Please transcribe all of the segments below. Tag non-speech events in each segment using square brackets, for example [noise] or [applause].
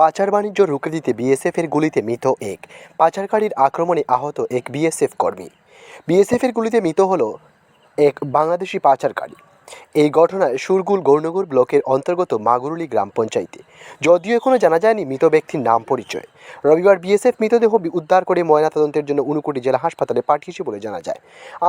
পাচার বাণিজ্য রুখে দিতে বিএসএফের গুলিতে মৃত এক। পাচারকারীর আক্রমণে আহত এক বিএসএফ কর্মী। বিএসএফের গুলিতে মৃত হল এক বাংলাদেশি পাচারকারী। এই ঘটনায় সুরগুল গৌরনগর ব্লকের অন্তর্গত মাগুরুলি গ্রাম পঞ্চায়েতে। যদিও এখনও জানা যায়নি মৃত ব্যক্তির নাম পরিচয়। রবিবার বিএসএফ মৃতদেহ উদ্ধার করে ময়নাতদন্তের জন্য উনকোটি জেলা হাসপাতালে পাঠিয়েছে বলে জানা যায়।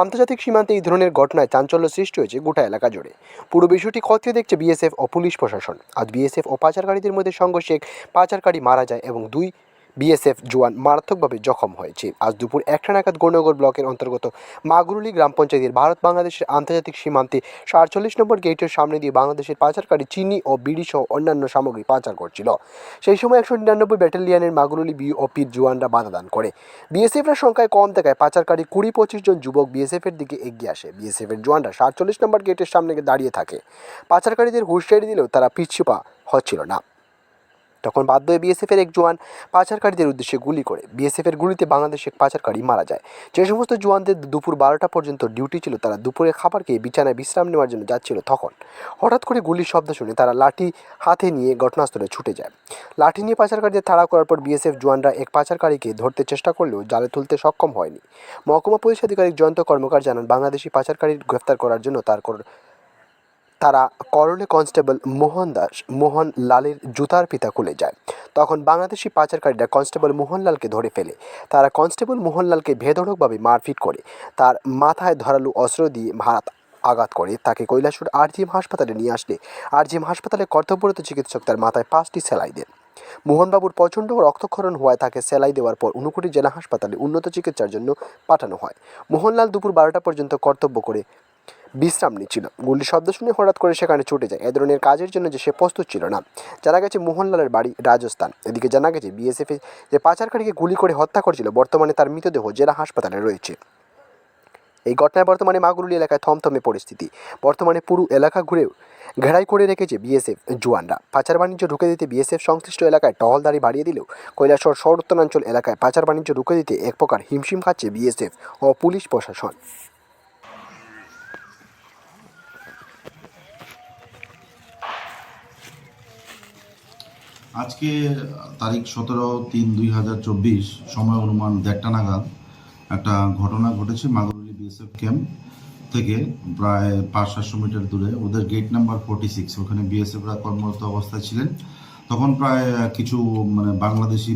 আন্তর্জাতিক সীমান্তে এই ধরনের ঘটনায় চাঞ্চল্য সৃষ্টি হয়েছে গোটা এলাকা জুড়ে। পুরো বিষয়টি খতিয়ে দেখছে বিএসএফ ও পুলিশ প্রশাসন। আজ বিএসএফ ও পাচারকারীদের মধ্যে সংঘর্ষে পাচারকারী মারা যায় এবং দুই বিএসএফ জওয়ান মারাত্মকভাবে জখম হয়েছে। আজ দুপুর একটা নাগাদ গৌরনগর ব্লকের অন্তর্গত মাগুরুলি গ্রাম পঞ্চায়েতের ভারত বাংলাদেশের আন্তর্জাতিক সীমান্তে সাতচল্লিশ নম্বর গেটের সামনে দিয়ে বাংলাদেশের পাচারকারী চিনি ও বিড়ি সহ অন্যান্য সামগ্রী পাচার করছিল। সেই সময় একশো নিরানব্বই ব্যাটালিয়নের মাগুরুলি বিওপির জওয়ানরা বাধা দান করে। বিএসএফের সংখ্যায় কম থাকায় পাচারকারী কুড়ি পঁচিশ জন যুবক বিএসএফের দিকে এগিয়ে আসে। বিএসএফের জওয়ানরা সাতচল্লিশ নম্বর গেটের সামনে দাঁড়িয়ে থাকে। পাচারকারীদের হুঁশিয়ারি দিলেও তারা পিছুপা হচ্ছিল না। তখন বাধ্য হয়ে বিএসএফের এক জোয়ান পাচারকারীদের উদ্দেশ্যে গুলি করে। বিএসএফের গুলিতে বাংলাদেশে এক পাচারকারী মারা যায়। যে সমস্ত জোয়ানদের দুপুর বারোটা পর্যন্ত ডিউটি ছিল, তারা দুপুরে খাবার খেয়ে বিছানায় বিশ্রাম নেওয়ার জন্য যাচ্ছিল তখন। হঠাৎ করে গুলির শব্দ শুনে তারা লাঠি হাতে নিয়ে ঘটনাস্থলে ছুটে যায়। লাঠি নিয়ে পাচারকারীদের তাড়া করার পর বিএসএফ জোয়ানরা এক পাচারকারীকে ধরতে চেষ্টা করলেও জালে তুলতে সক্ষম হয়নি। মহকুমা পুলিশ আধিকারিক জয়ন্ত কর্মকার জানান, বাংলাদেশি পাচারকারী গ্রেফতার করার জন্য তার তারা করলে কনস্টেবল মোহন দাস, মোহন লালের জুতার পিতা খুলে যায়। তখন বাংলাদেশি পাচারকারীরা কনস্টেবল মোহনলালকে ধরে ফেলে। তারা কনস্টেবল মোহনলালকে বেধড়কভাবে মারপিট করে। তার মাথায় ধরালু অস্ত্র দিয়ে ভাত আঘাত করে। তাকে কৈলাসুর আরজিএম হাসপাতালে নিয়ে আসলে। আরজিএম হাসপাতালে কর্তব্যরত চিকিৎসক তার মাথায় পাঁচটি সেলাই দেন। মোহনবাবুর প্রচণ্ড রক্তক্ষরণ হওয়ায় তাকে সেলাই দেওয়ার পর উনকোটি জেলা হাসপাতালে উন্নত চিকিৎসার জন্য পাঠানো হয়। মোহনলাল দুপুর বারোটা পর্যন্ত কর্তব্য করে বিশ্রাম নিচ্ছিল। গুলির শব্দ শুনে হঠাৎ করে সেখানে ছুটে যায়। এ ধরনের কাজের জন্য যে সে প্রস্তুত ছিল না। জানা গেছে মোহনলালের বাড়ি রাজস্থান। এদিকে জানা গেছে বিএসএফ যে পাচারকারীকে গুলি করে হত্যা করেছিল, বর্তমানে তার মৃতদেহ জেলা হাসপাতালে রয়েছে। এই ঘটনায় বর্তমানে মাগুরুলি এলাকায় থমথমে পরিস্থিতি। বর্তমানে পুরো এলাকা ঘুরেও ঘেরাই করে রেখেছে বিএসএফ জওয়ানরা। পাচার বাণিজ্য রুখে দিতে বিএসএফ সংশ্লিষ্ট এলাকায় টহলদারি বাড়িয়ে দিলেও কৈলাসর শহর উত্তরাঞ্চল এলাকায় পাচার বাণিজ্য রুখে দিতে এক প্রকার হিমশিম খাচ্ছে বিএসএফ ও পুলিশ প্রশাসন। আজকে তারিখ সতেরো তিন দুই হাজার চব্বিশ, সময় অনুমান দেড়টা নাগাদ একটা ঘটনা ঘটেছে মাগুরুলি বিএসএফ ক্যাম্প থেকে প্রায় পাঁচ সাতশো মিটার দূরে। ওদের গেট নাম্বার ফোর্টি সিক্স ওখানে বিএসএফরা কর্মরত অবস্থায় ছিলেন। তখন প্রায় কিছু মানে বাংলাদেশি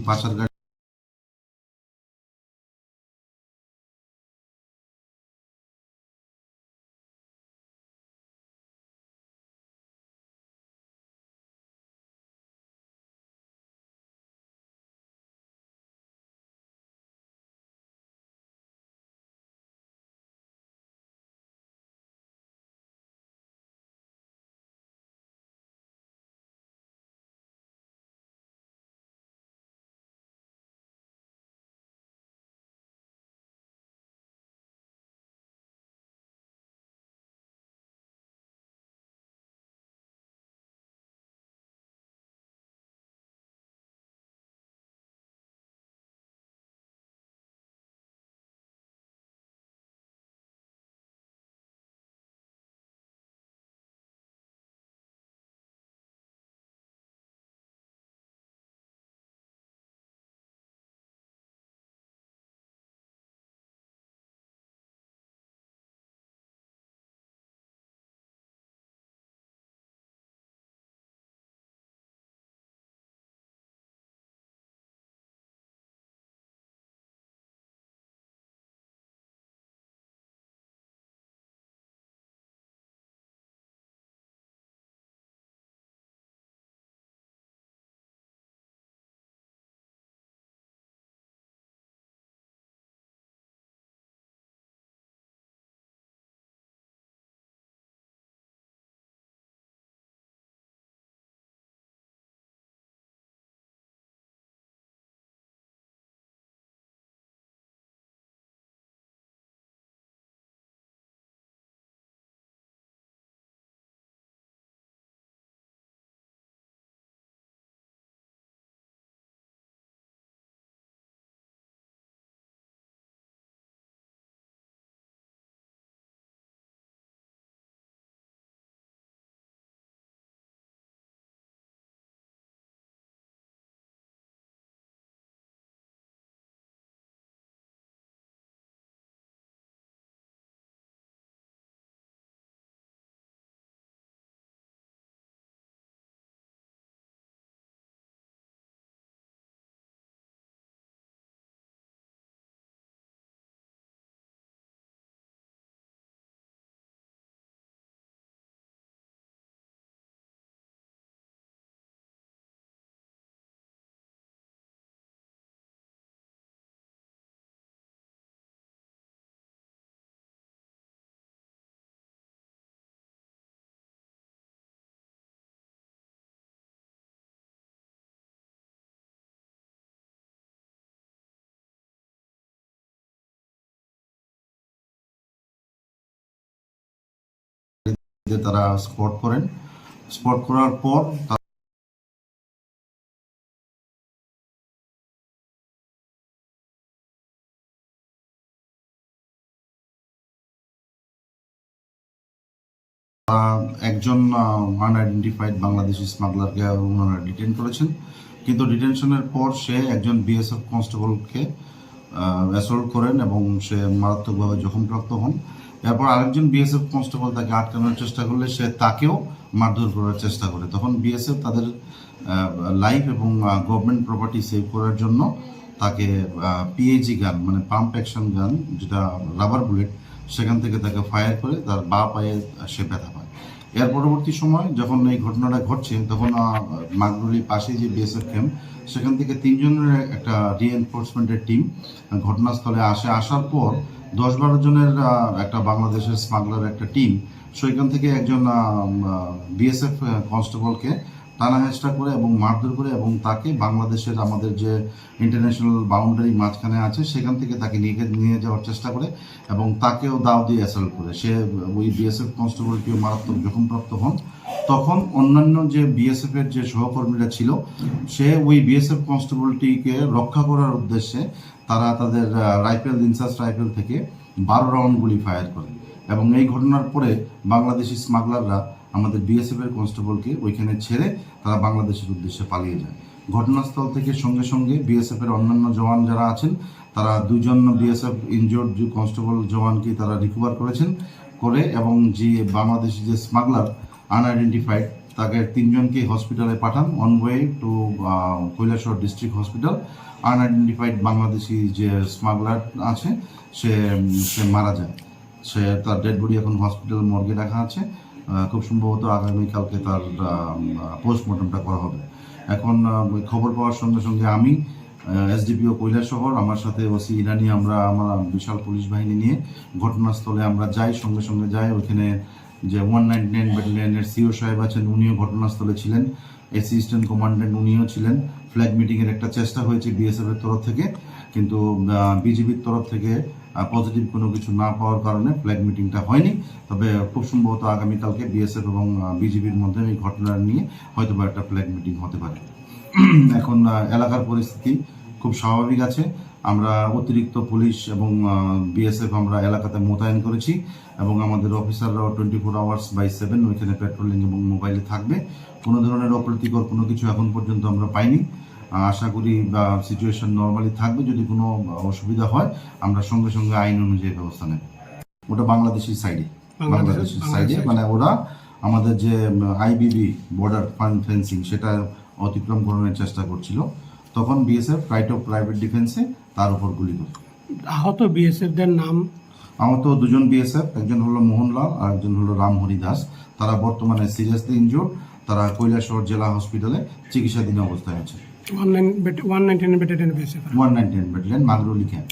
পাচার তারা স্পট করেন। স্পট করার পর একজন আনআইডেন্টিফাইড বাংলাদেশি স্মাগলারকে ওনারা ডিটেন করেছেন। কিন্তু ডিটেনশনের পর সে একজন বিএসএফ কনস্টেবলকে অ্যাসল্ট করেন এবং সে মারাত্মকভাবে জখমপ্রাপ্ত হন। এরপর আরেকজন বিএসএফ কনস্টেবল তাকে আটকানোর চেষ্টা করলে সে তাকেও মারধর করার চেষ্টা করে। তখন বিএসএফ তাদের লাইফ এবং গভর্নমেন্ট প্রপার্টি সেভ করার জন্য তাকে পিএজি গান মানে পাম্প অ্যাকশন গান যেটা রাবার বুলেট সেখান থেকে তাকে ফায়ার করে তার বা পায়ে সে ব্যথা পায়। এর পরবর্তী সময় যখন এই ঘটনাটা ঘটছে, তখন মাগরুলি পাশে যে বিএসএফ ক্যাম্প সেখান থেকে তিনজনের একটা রিএনফোর্সমেন্টের টিম ঘটনাস্থলে আসে। আসার পর দশ বারো জনের একটা বাংলাদেশের স্মাগলার একটা টিম সেখান থেকে একজন বিএসএফ কনস্টেবলকে টানা হেঁচড়া করে এবং মারধর করে এবং তাকে বাংলাদেশের আমাদের যে ইন্টারন্যাশনাল বাউন্ডারি মাঝখানে আছে, সেখান থেকে তাকে নিয়ে নিয়ে যাওয়ার চেষ্টা করে এবং তাকেও দাও দিয়ে অ্যাসল্ট করে। সে, ওই বিএসএফ কনস্টেবলটিও মারাত্মক জখমপ্রাপ্ত হন। তখন অন্যান্য যে বিএসএফ এর যে সহকর্মীরা ছিল, সে ওই বিএসএফ কনস্টেবলটিকে রক্ষা করার উদ্দেশ্যে তারা তাদের রাইফেল, ইনসাস রাইফেল থেকে বারো রাউন্ড গুলি ফায়ার করে। এবং এই ঘটনার পরে বাংলাদেশি স্মাগলাররা আমাদের বিএসএফ এর কনস্টেবলকে ওইখানে ছেড়ে তারা বাংলাদেশের উদ্দেশ্যে পালিয়ে যায়। ঘটনাস্থল থেকে সঙ্গে সঙ্গে বিএসএফ এর অন্যান্য জওয়ান যারা আছেন, তারা দুজন বিএসএফ ইনজোর্ড যে কনস্টেবল জওয়ানকে তারা রিকভার করেছেন, করে এবং যে বাংলাদেশি যে স্মাগলার আনআইডেন্টিফাইড তাকে তিনজনকে হসপিটালে পাঠান on way to Kailashahar district hospital unidentified Bangladeshi যে স্মাগলার আছে, সে সে মারা যায়। সে, তার ডেড বডি এখন হসপিটাল মর্গে রাখা আছে। খুব সম্ভবত আগামীকালকে তার পোস্টমর্টমটা করা হবে। এখন খবর পাওয়ার সঙ্গে সঙ্গে আমি এসডিপিও শহর আমার সাথে ওসি ইরানি, আমরা, আমার বিশাল পুলিশ বাহিনী নিয়ে ঘটনাস্থলে আমরা যাই, সঙ্গে সঙ্গে যাই। ওইখানে যে ওয়ান নাইনটি নাইন সিও সাহেব আছেন, উনিও ঘটনাস্থলে ছিলেন। অ্যাসিস্ট্যান্ট কমান্ডেন্ট উনিও ছিলেন। ফ্ল্যাগ মিটিংয়ের একটা চেষ্টা হয়েছে বিএসএফ এর তরফ থেকে, কিন্তু বিজেপির তরফ থেকে পজিটিভ কোনো কিছু না পাওয়ার কারণে ফ্ল্যাগ মিটিংটা হয়নি। তবে খুব সম্ভবত আগামীকালকে বিএসএফ এবং বিজেপির মধ্যে এই ঘটনা নিয়ে হয়তো বা একটা ফ্ল্যাগ মিটিং হতে পারে। [clears throat] এখন এলাকার পরিস্থিতি খুব স্বাভাবিক আছে। আমরা অতিরিক্ত পুলিশ এবং বিএসএফ আমরা এলাকাতে মোতায়েন করেছি এবং আমাদের অফিসাররাও twenty four hours by seven ওইখানে পেট্রোলিং এবং মোবাইলে থাকবে। কোনো ধরনের অপ্রীতিকর কোনো কিছু এখন পর্যন্ত আমরা পাইনি। আশা করি বা সিচুয়েশন নর্মালি থাকবে। যদি কোনো অসুবিধা হয় আমরা সঙ্গে সঙ্গে আইন অনুযায়ী ব্যবস্থা নেব। ওটা বাংলাদেশি সাইডে বাংলাদেশি সাইডে মানে ওরা আমাদের যে আইবিবি বর্ডার ফেন্সিং সেটা অতিক্রম করানোর চেষ্টা করছিল। তখন বিএসএফ রাইট অফ প্রাইভেট ডিফেন্সে তার উপর গুলি করে। আহত বিএসএফদের নাম? আমার তো দুজন বিএসএফ একজন হলো মোহনলাল আর একজন হলো রামহরি দাস তারা বর্তমানে সিরিয়াসলি ইনজোর তারা কৈলাসহর জেলা হসপিটালে চিকিৎসাধীন অবস্থায় আছে। One nine one ninety nine battalion BSF one nineteen battalion Magruli camp